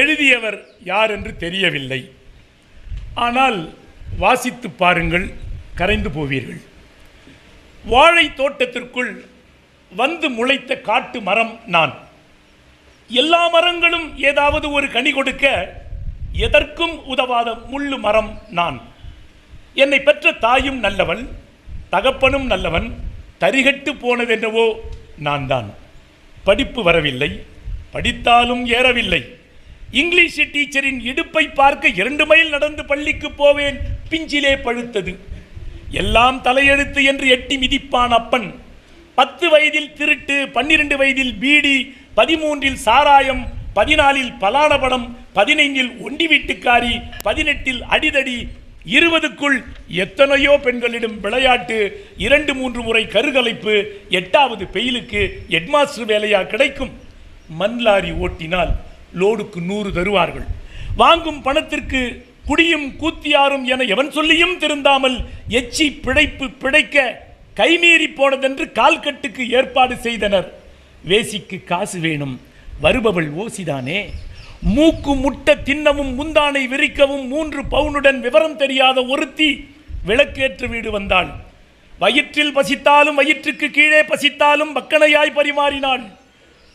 எழுதியவர் யார் என்று தெரியவில்லை. ஆனால் வாசித்து பாருங்கள் கரைந்து போவீர்கள். வாழை தோட்டத்திற்குள் வந்து முளைத்த காட்டு மரம் நான். எல்லா மரங்களும் ஏதாவது ஒரு கனி கொடுக்க எதற்கும் உதவாத முள்ளு மரம் நான். என்னை பெற்ற தாயும் நல்லவள் தகப்பனும் நல்லவன் தரிகட்டு போனதென்னவோ நான் தான் படிப்பு வரவில்லை படித்தாலும் ஏறவில்லை. இங்கிலீஷ் டீச்சரின் இடுப்பை பார்க்க இரண்டு மைல் நடந்து பள்ளிக்கு போவேன். பிஞ்சிலே பழுத்தது. எல்லாம் தலையெழுத்து என்று எட்டி மிதிப்பான் அப்பன். பத்து வயதில் திருட்டு பன்னிரண்டு வயதில் பீடி பதிமூன்றில் சாராயம் பதினாலில் பலான படம் பதினைந்தில் ஒண்டி வீட்டுக்காரி பதினெட்டில் அடிதடி. இருபதுக்குள் எத்தனையோ பெண்களிடம் விளையாட்டு இரண்டு மூன்று முறை கருகலைப்பு எட்டாவது பெயிலுக்கு ஹெட்மாஸ்டர் வேலையா கிடைக்கும். மண்லாரி ஓட்டினால் லோடுக்கு நூறு தருவார்கள். வாங்கும் பணத்திற்கு குடியும் கூத்தியாரும் என எவன் சொல்லியும் திருந்தாமல் எச்சி பிழைப்பு பிழைக்க கைமீறி போனதென்று கால்கட்டுக்கு ஏற்பாடு செய்தனர். வேசிக்கு காசு வேணும் வருபவள் ஓசிதானே? மூக்கு முட்ட தின்னவும் முந்தானை விரிக்கவும் மூன்று பவுனுடன் விவரம் தெரியாத ஒருத்தி விளக்கேற்று வீடு வந்தாள். வயிற்றில் பசித்தாலும் வயிற்றுக்கு கீழே பசித்தாலும் பக்கனையாய் பரிமாறினாள்.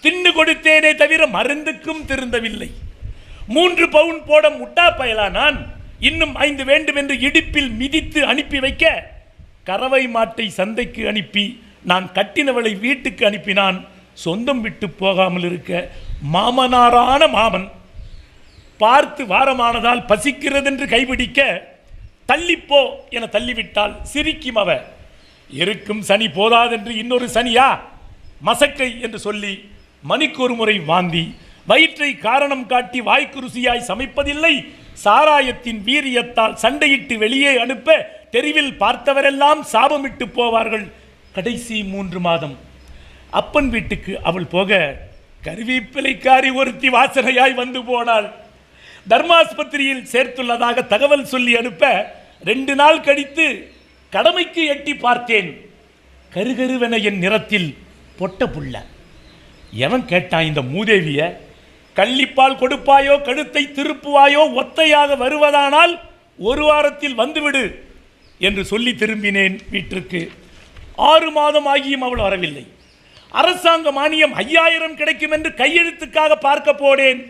தின்னு கொடுத்தேனே தவிர மருந்துக்கும் திருந்தவில்லை. மூன்று பவுன் போட முட்டா பயலா நான் இன்னும் ஐந்து வேண்டும் என்று இடுப்பில் மிதித்து அனுப்பி வைக்க கறவை மாட்டை சந்தைக்கு அனுப்பி நான் கட்டினவளை வீட்டுக்கு அனுப்பினான் சொந்தம் விட்டு போகாமல் இருக்க மாமனாரான மாமன் பார்த்து வாரமானதால் பசிக்கிறதென்று கைபிடிக்க தள்ளிப்போ என தள்ளிவிட்டால் சிரிக்கும் அவ. இருக்கும் சனி போதாதென்று இன்னொரு சனியா? மசக்கை என்று சொல்லி மணிக்கு ஒரு முறை வாந்தி. வயிற்றை காரணம் காட்டி வாய்க்கு ருசியாய் சமைப்பதில்லை. சாராயத்தின் வீரியத்தால் சண்டையிட்டு வெளியே அனுப்ப தெருவில் பார்த்தவரெல்லாம் சாபமிட்டு போவார்கள். கடைசி மூன்று மாதம். அப்பன் வீட்டுக்கு அவள் போக கருவேப்பிலைக்காரி ஒருத்தி வாசனையாய் வந்து போனாள். தர்மாஸ்பத்திரியில் சேர்த்துள்ளதாக தகவல் சொல்லி அனுப்ப ரெண்டு நாள் கழித்து கடமைக்கு எட்டி பார்த்தேன். கருகருவென என் நிறத்தில் பொட்ட புள்ள. எவன் கேட்டான் இந்த மூதேவிய கள்ளிப்பால் கொடுப்பாயோ கழுத்தை திருப்புவாயோ ஒத்தையாக வருவதானால் ஒரு வாரத்தில் வந்துவிடு என்று சொல்லி திரும்பினேன் வீட்டிற்கு. ஆறு மாதம் ஆகியும் அவள் வரவில்லை. அரசாங்க மானியம் ஐயாயிரம் கிடைக்கும் என்று கையெழுத்துக்காக பார்க்க போனேன்.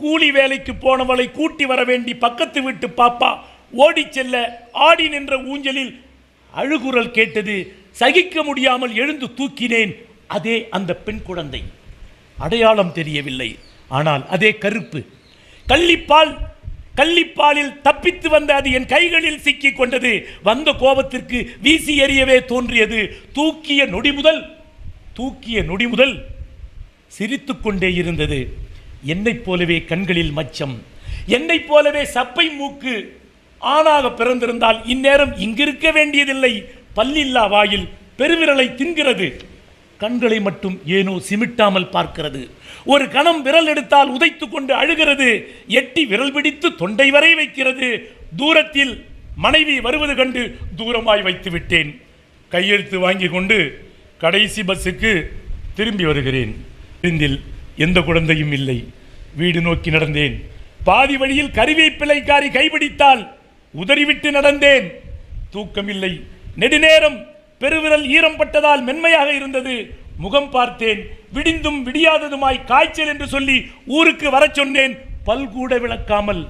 கூலி வேலைக்கு போனவளை கூட்டி வர வேண்டி பக்கத்து வீட்டு பாப்பா ஓடிச் செல்ல ஆடி நின்ற ஊஞ்சலில் அழுகுரல் கேட்டது சகிக்க முடியாமல் எழுந்து தூக்கினேன். அதே அந்த பெண் குழந்தை. அடையாளம் தெரியவில்லை. ஆனால் அதே கருப்பு. கள்ளிப்பால் கள்ளிப்பாலில் தப்பித்து வந்த அது என் கைகளில் சிக்கிக் கொண்டது. வந்த கோபத்திற்கு வீசி எறியவே தோன்றியது. தூக்கிய நொடி முதல் தூக்கிய நொடி முதல் சிரித்து கொண்டே இருந்தது. என்னைப் போலவே கண்களில் மச்சம். என்னைப் போலவே சப்பை மூக்கு ஆணாக பிறந்திருந்தால் இந்நேரம் இங்கிருக்க வேண்டியதில்லை. பல்லில்லா வாயில் பெருவிரலை தின்கிறது. கண்களை மட்டும் ஏனோ சிமிட்டாமல் பார்க்கிறது. ஒரு கணம் விரல் எடுத்தால் உதைத்து கொண்டு அழுகிறது. எட்டி விரல் பிடித்து தொண்டை வரை வைக்கிறது. தூரத்தில் மனைவி வருவது கண்டு தூரமாய் வைத்து விட்டேன். கையெழுத்து வாங்கி கொண்டு கடைசி பஸ்ஸுக்கு திரும்பி வருகிறேன். விருந்தில் எந்த குழந்தையும் இல்லை. வீடு நோக்கி நடந்தேன். பாதி வழியில் கருவேப்பிலைக்காரி கைபிடித்தால் உதறிவிட்டு நடந்தேன். தூக்கமில்லை. நெடுநேரம் பெருவிரல் ஈரம் பட்டதால் மென்மையாக இருந்தது. முகம் பார்த்தேன். விடிந்தும் விடியாததுமாய் காய்ச்சல் என்று சொல்லி ஊருக்கு வரச் சொன்னேன். பல்கூட விளக்காமல்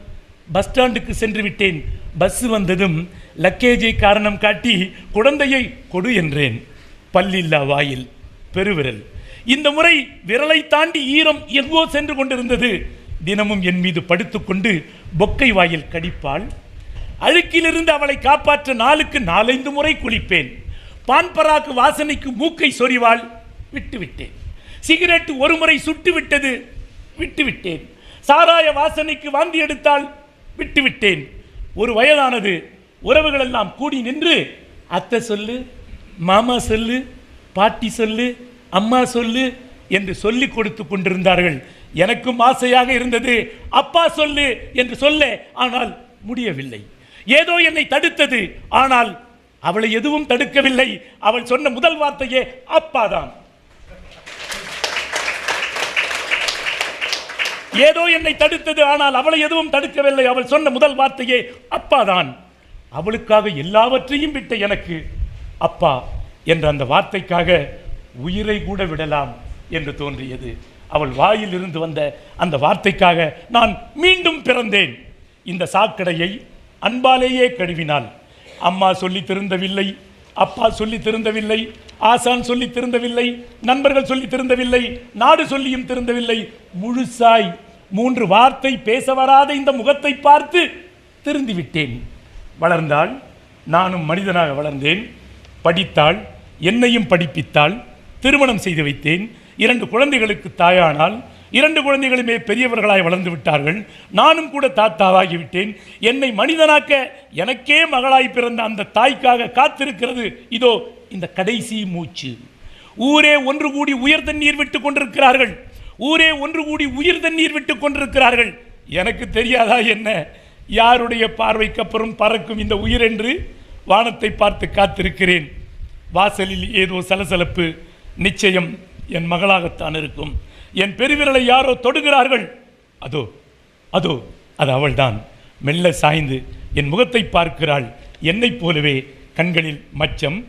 பஸ் ஸ்டாண்டுக்கு சென்று விட்டேன். பஸ் வந்ததும் லக்கேஜை காரணம் காட்டி குழந்தையை கொடு என்றேன். பல்லில்லா வாயில். பெருவிரல். இந்த முறை விரலை தாண்டி ஈரம் எங்கோ சென்று கொண்டிருந்தது. தினமும் என் மீது படுத்துக்கொண்டு பொக்கை வாயில் கடிப்பாள். அழுக்கிலிருந்து அவளை காப்பாற்ற நாளுக்கு நாலைந்து முறை குளிப்பேன். பான்பராக்கு வாசனைக்கு மூக்கை சொறிவாள் விட்டுவிட்டேன். சிகரெட் ஒரு முறை சுட்டு விட்டது விட்டுவிட்டேன். சாராய வாசனைக்கு வாந்தி எடுத்தால் விட்டுவிட்டேன். ஒரு வயதானது உறவுகள் எல்லாம் கூடி நின்று அத்தை சொல்லு மாமா சொல்லு பாட்டி சொல்லு அம்மா சொல்லு என்று சொல்லிக் கொடுத்து கொண்டிருந்தார்கள். எனக்கும் ஆசையாக இருந்தது அப்பா சொல்லு என்று சொல்ல ஆனால் முடியவில்லை. ஏதோ என்னை தடுத்தது ஆனால் அவளை எதுவும் தடுக்கவில்லை. அவள் சொன்ன முதல் வார்த்தையே அப்பாதான். ஏதோ என்னை தடுத்தது ஆனால் அவளை எதுவும் தடுக்கவில்லை. அவள் சொன்ன முதல் வார்த்தையே அப்பாதான். அவளுக்காக எல்லாவற்றையும் விட்ட எனக்கு அப்பா என்ற அந்த வார்த்தைக்காக உயிரை கூட விடலாம் என்று தோன்றியது. அவள் வாயில் இருந்து வந்த அந்த வார்த்தைக்காக நான் மீண்டும் பிறந்தேன். இந்த சாக்கடையை அன்பாலேயே கழுவினாள் அம்மா சொல்லி திருந்தவில்லை அப்பா சொல்லி திருந்தவில்லை ஆசான் சொல்லி திருந்தவில்லை நண்பர்கள் சொல்லி திருந்தவில்லை நாடு சொல்லியும் திருந்தவில்லை. முழுசாய் மூன்று வார்த்தை பேச வராத இந்த முகத்தை பார்த்து திருந்தி விட்டேன் வளர்ந்தாள் நானும் மனிதனாக வளர்ந்தேன். படித்தாள் என்னையும் படிப்பித்தாள். திருமணம் செய்து வைத்தேன். இரண்டு குழந்தைகளுக்கு தாயானால் இரண்டு குழந்தைகளுமே பெரியவர்களாய் வளர்ந்து விட்டார்கள். நானும் கூட தாத்தாவாகிவிட்டேன். என்னை மனிதனாக்க எனக்கே மகளாய் பிறந்த அந்த தாய்க்காக காத்திருக்கிறது. இதோ இந்த கடைசி மூச்சு. ஊரே ஒன்று கூடி உயர் தண்ணீர் விட்டு கொண்டிருக்கிறார்கள். ஊரே ஒன்று கூடி உயிர் தண்ணீர் விட்டு கொண்டிருக்கிறார்கள். எனக்கு தெரியாதா என்ன? யாருடைய பார்வைக்கு அப்புறம் பறக்கும் இந்த உயிர் என்று வானத்தை பார்த்து காத்திருக்கிறேன். வாசலில் ஏதோ சலசலப்பு. நிச்சயம் என் மகளாகத்தான் இருக்கும். என் பெருவிரலை யாரோ தொடுகிறார்கள். அதோ அதோ அது அவள்தான். மெல்ல சாய்ந்து என் முகத்தை பார்க்கிறாள். என்னைப் போலவே கண்களில் மச்சம்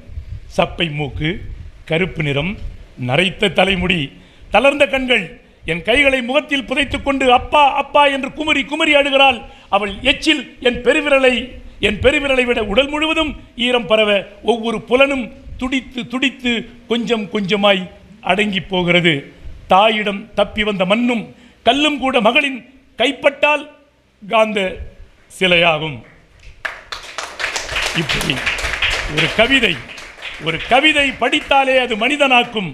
சப்பை மூக்கு கருப்பு நிறம் நரைத்த தலைமுடி தளர்ந்த கண்கள். என் கைகளை முகத்தில் புதைத்துக் கொண்டு அப்பா அப்பா என்று குமரி குமரி அழுகிறாள். அவள் எச்சில் என் பெருவிரலை என் பெருவிரலை விட உடல் முழுவதும் ஈரம் பரவ ஒவ்வொரு புலனும் துடித்து துடித்து கொஞ்சம் கொஞ்சமாய் அடங்கி போகிறது. தாயிடம் தப்பி வந்த மண்ணும் கல்லும் கூட மகளின் கைப்பட்டால் காந்த சிலையாகும். இப்படி ஒரு கவிதை ஒரு கவிதை படித்தாலே அது மனிதனாக்கும்.